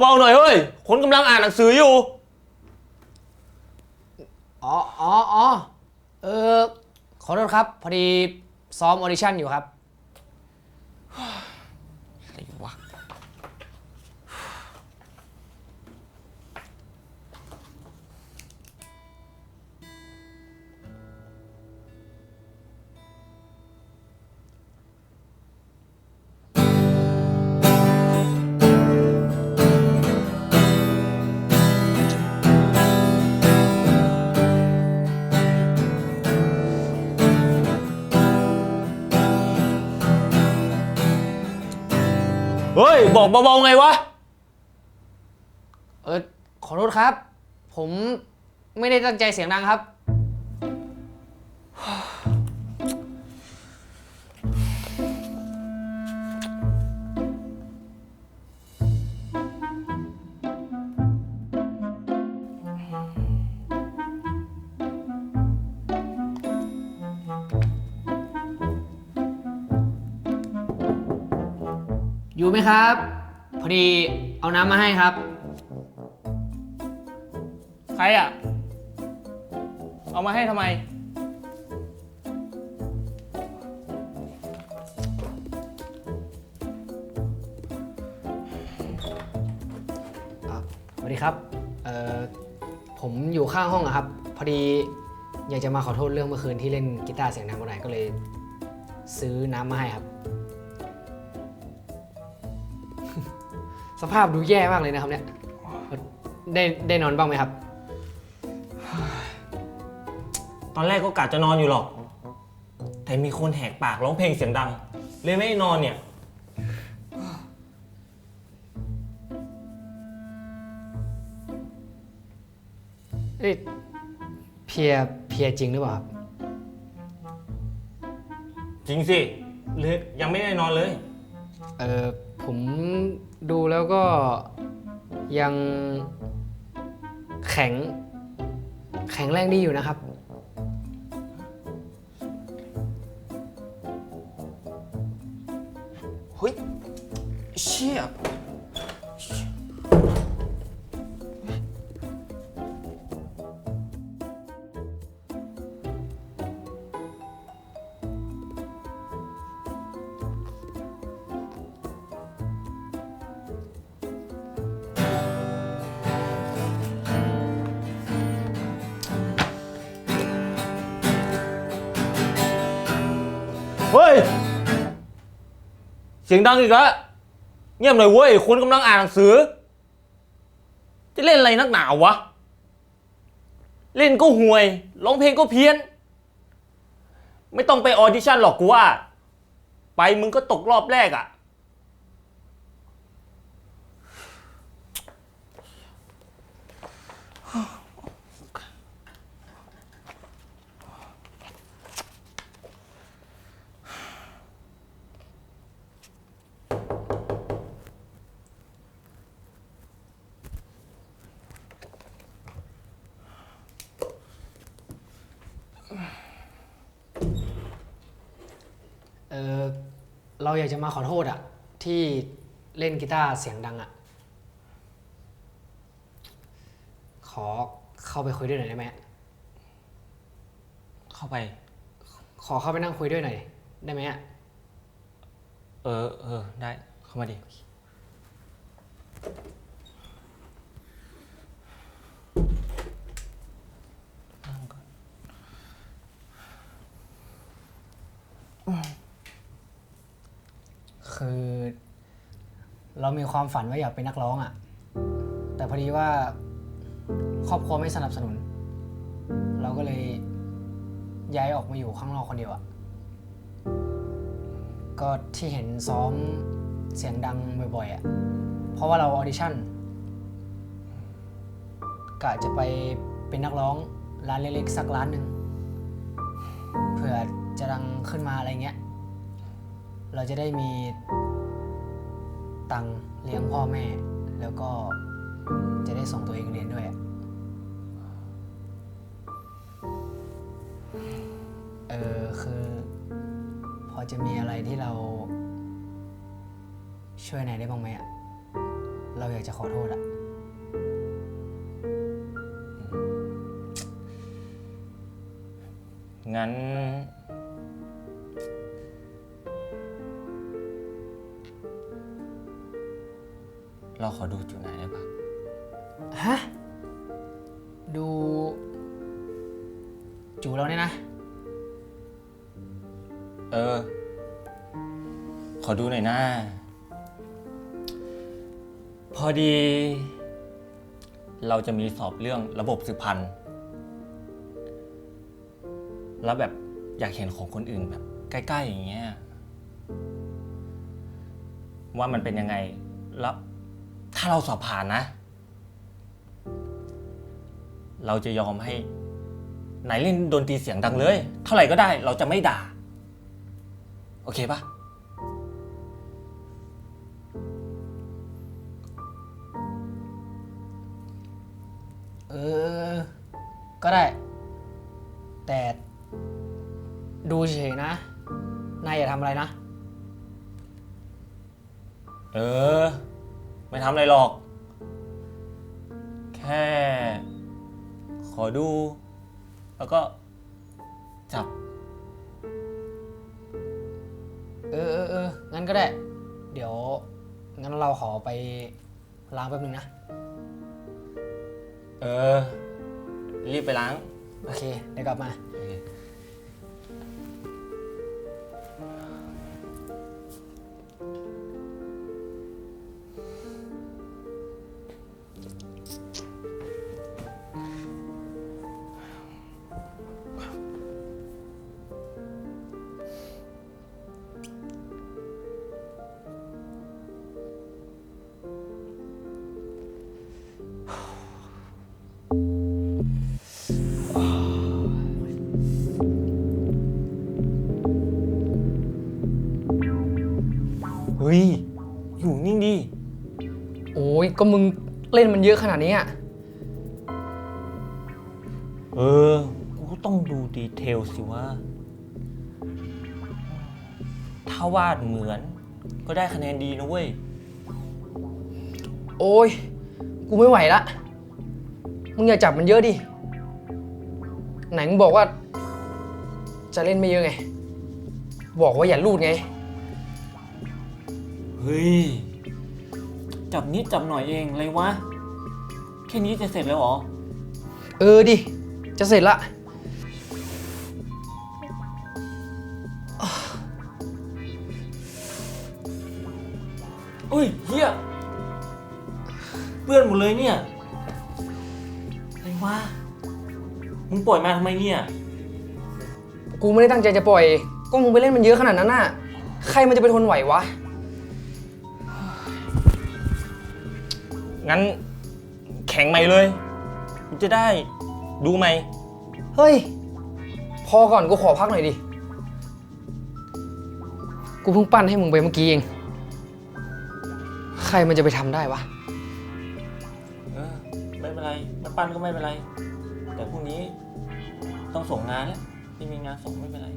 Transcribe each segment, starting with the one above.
เบาๆหน่อยเฮ้ย คนกำลังอ่านหนังสืออยู่ อ๋ออ๋ออ๋อเออขอโทษครับ พอดีซ้อมออดิชั่นอยู่ครับ บอกเบาๆไงวะ เออขอโทษครับ ผมไม่ได้ตั้งใจเสียงดังครับ อยู่ไหมครับ พอดีเอาน้ำมาให้ครับ ใครอะ เอามาให้ทำไมอะสวัสดีครับ เอ่อ ผมอยู่ข้างห้องอะครับ พอดีอยากจะมาขอโทษเรื่องเมื่อคืนที่เล่นกีตาร์เสียงดังไปหน่อยก็เลย ซื้อน้ำมาให้ครับ สภาพดูแย่มากเลยนะครับเนี่ย ได้ได้นอนบ้างไหมครับ ตอนแรกก็กะจะนอนอยู่หรอก แต่มีคนแหกปากร้องเพลงเสียงดัง เลยไม่ได้นอนเนี่ย เอ้ยเพลียเพลียจริงหรือเปล่าครับ จริงสิเลยยังไม่ได้นอนเลย เออผม ดูแล้วก็ยังแข็ง แข็งแรงดีอยู่นะครับ เฮ้ยเชี่ย เฮ้ย เสียงดังอีกแล้วเงียบหน่อยเว้ยคนกำลังอ่านหนังสือ จะเล่นอะไรนักหนาวะ เล่นก็ห่วยร้องเพลงก็เพี้ยน ไม่ต้องไปออดิชั่นหรอกกูว่า ไปมึงก็ตกรอบแรกอะ่ะ ออเราอยากจะมาขอโทษอะที่เล่นกีตาร์เสียงดังอะขอเข้าไปคุยด้วยหน่อยได้ไหมเข้าไป ขอเข้าไปนั่งคุยด้วยหน่อยได้ไหมอะ เออ เออ ได้ เข้ามาดิ คือ เรามีความฝันว่าอยากเป็นนักร้องอะแต่พอดีว่าครอบครัวไม่สนับสนุน เราก็เลยย้ายออกมาอยู่ข้างนอกคนเดียวอะก็ที่เห็นซ้อมเสียงดังบ่อยๆอะ เพราะว่าเราออดิชั่นกะจะไปเป็นนักร้องร้านเล็กๆสักร้านหนึ่งเผื่อจะดังขึ้นมาอะไรเงี้ย เราจะได้มีตังเลี้ยงพ่อแม่ แล้วก็จะได้ส่งตัวเองเรียนด้วย เออคือ พอจะมีอะไรที่เรา ช่วยไหนอยได้บ้างไหมอะเราอยากจะขอโทษอะงั้น เราขอดูจุดไหนได้ปะฮะ ดู จูเราเนี่ยนะ เออ ขอดูหน่อยนะ พอดี เราจะมีสอบเรื่องระบบสืบพันธุ์ แล้วแบบอยากเห็นของคนอื่นแบบ ใกล้ ๆ อย่างเงี้ย ว่ามันเป็นยังไง แล้ว ถ้าเราสอบผ่านนะ เราจะยอมให้นายเล่นดนตรีเสียงดังเลย เท่าไหร่ก็ได้ เราจะไม่ด่า โอเคปะเออ ก็ได้ แต่ ดูเฉยนะ นายอย่าทำอะไรนะ เออ ไม่ทำอะไรหรอก แค่ ขอดู แล้วก็จับ เออเออเอองั้นก็ได้ เดี๋ยว งั้นเราขอไปล้างแป๊บนึงนะ เออ รีบไปล้าง โอเค เดี๋ยวกลับมาโอ ก็มึงเล่นมันเยอะขนาดนี้อะ เออ กูก็ต้องดูดีเทลสิว่า ถ้าวาดเหมือน ก็ได้คะแนนดีนะเว้ย โอ้ย กูไม่ไหวละ มึงอย่าจับมันเยอะดิ ไหนมึงบอกว่า จะเล่นไม่เยอะไง บอกว่าอย่าลูดไง เฮ้ย จับนิดจับหน่อยเองอะไรวะ แค่นี้จะเสร็จแล้วเหรอ เออดิ จะเสร็จละเอ้ยเฮียเปื้อนหมดเลยเนี่ยอะไรวะ มึงปล่อยมาทำไมเนี่ย กูไม่ได้ตั้งใจจะปล่อย ก็มึงไปเล่นมันเยอะขนาดนั้นน่ะ ใครมันจะไปทนไหววะ งั้นแข่งใหม่เลยกูจะได้ดูไหมเฮ้ย พอก่อนกูขอพักหน่อยดิ กูเพิ่งปั้นให้มึงไปเมื่อกี้เอง ใครมันจะไปทำได้วะ เออไม่เป็นไรน้ำปั้นก็ไม่เป็นไร แต่พรุ่งนี้ต้องส่งงานแล้วที่มีงานส่งไม่เป็นไร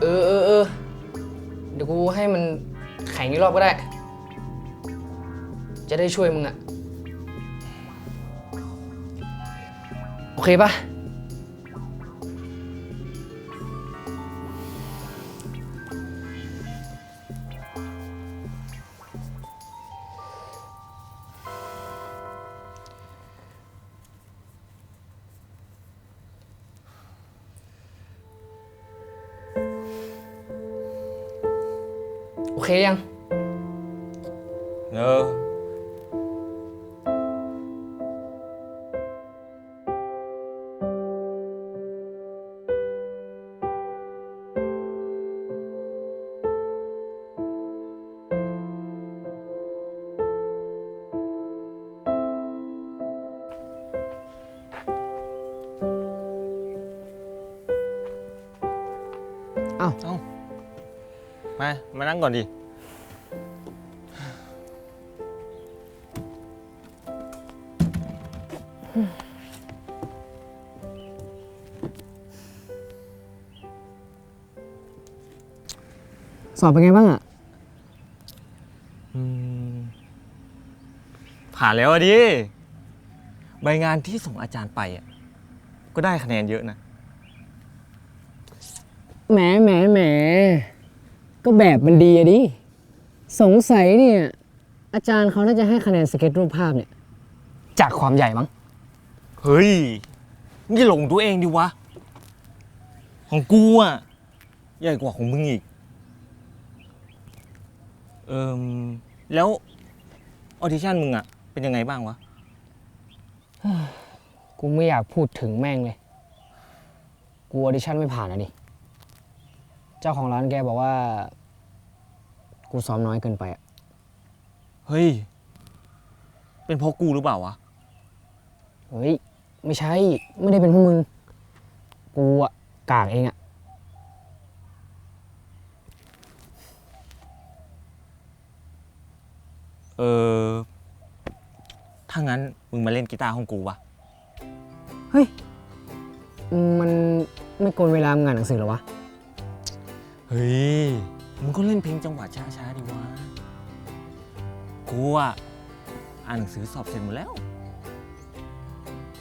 เออเออเออเดี๋ยวกูให้มัน แข่งอีกรอบก็ได้ จะได้ช่วยมึงอะโอเคปะ โอเคยัง เออเอ้าเอ้า มา มานั่งก่อนดิ สอบเป็นไงบ้างอะผ่านแล้วอะดิ ใบงานที่ส่งอาจารย์ไปอะ ก็ได้คะแนนเยอะนะ แหมแหมแหม ก็แบบมันดีอะดิ สงสัยเนี่ย อาจารย์เขาน่าจะให้คะแนนสเก็ตรูปภาพเนี่ย จากความใหญ่มั้ง เฮ้ย นี่หลงตัวเองดิวะ ของกูอะ ใหญ่กว่าของมึงอีก เอิมแล้ว ออดิชั่นมึงอะ เป็นยังไงบ้างวะ กูไม่อยากพูดถึงแม่งเลย กูออดิชั่นไม่ผ่านอะดิ เจ้าของร้านแกบอกว่า กูซ้อมน้อยเกินไปอะเฮ้ย เป็นเพราะกูหรือเปล่าวะ เฮ้ย ไม่ใช่ ไม่ได้เป็นพวกมึง กูอะกากเองอะเออ ถ้างั้นมึงมาเล่นกีตาร์ของกูวะเฮ้ยมันไม่โกนเวลางานหนังสือเหรอวะเฮ้ย มึงก็เล่นเพลงจังหวะช้าๆดิวะ กูอะอ่านหนังสือสอบเสร็จหมดแล้ว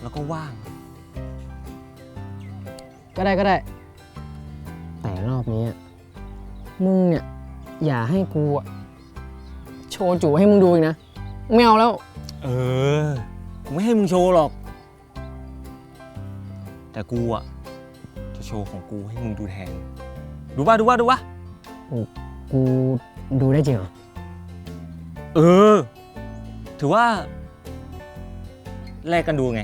แล้วก็ว่าง ก็ได้ก็ได้ แต่รอบนี้อะมึงเนี่ย อย่าให้กูอะโชว์จูให้มึงดูอีกนะ ไม่เอาแล้ว เออ กูไม่ให้มึงโชว์หรอก แต่กูอะจะโชว์ของกูให้มึงดูแทน ดูว่าดูว่าดูว่ากูดูได้จริงเหรอ เออ ถือว่า แลกกันดูไง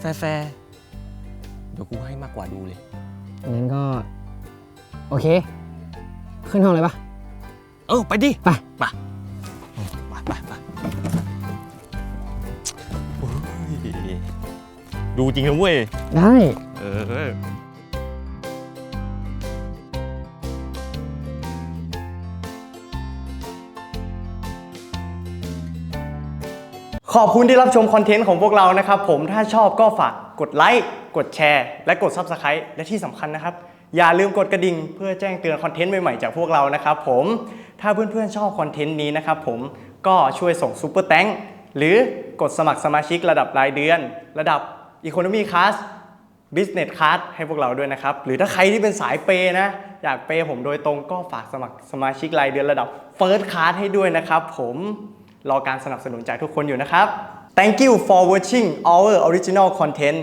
แฟร์ๆเดี๋ยวกูให้มากกว่าดูเลย งั้นก็ โอเค ขึ้นห้องเลยปะเออ ไปดิ ไปไปไปไปไปโอ้ยดูจริงนะเว้ย ได้ เออ ขอบคุณที่รับชมคอนเทนต์ของพวกเรานะครับ ผมถ้าชอบก็ฝากกดไลค์กดแชร์ และกด Subscribe และที่สำคัญนะครับ อย่าลืมกดกระดิ่งเพื่อแจ้งเตือนคอนเทนต์ใหม่ๆจากพวกเรานะครับผมถ้าเพื่อนๆชอบคอนเทนต์นี้นะครับผมก็ช่วยส่งซูเปอร์แตงหรือกดสมัครสมาชิกระดับรายเดือน ระดับ Economy Class Business Class ให้พวกเราด้วยนะครับ หรือถ้าใครที่เป็นสายเปย์นะ อยากเปย์ผมโดยตรงก็ฝากสมัครสมาชิกรายเดือนระดับ First Class ให้ด้วยนะครับผม รอการสนับสนุนจากทุกคนอยู่นะครับ Thank you for watching our original content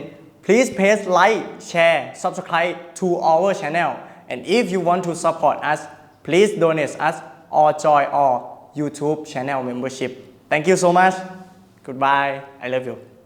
please press like share subscribe to our channel and if you want to support us please donate us or join our YouTube channel membership thank you so much goodbye I love you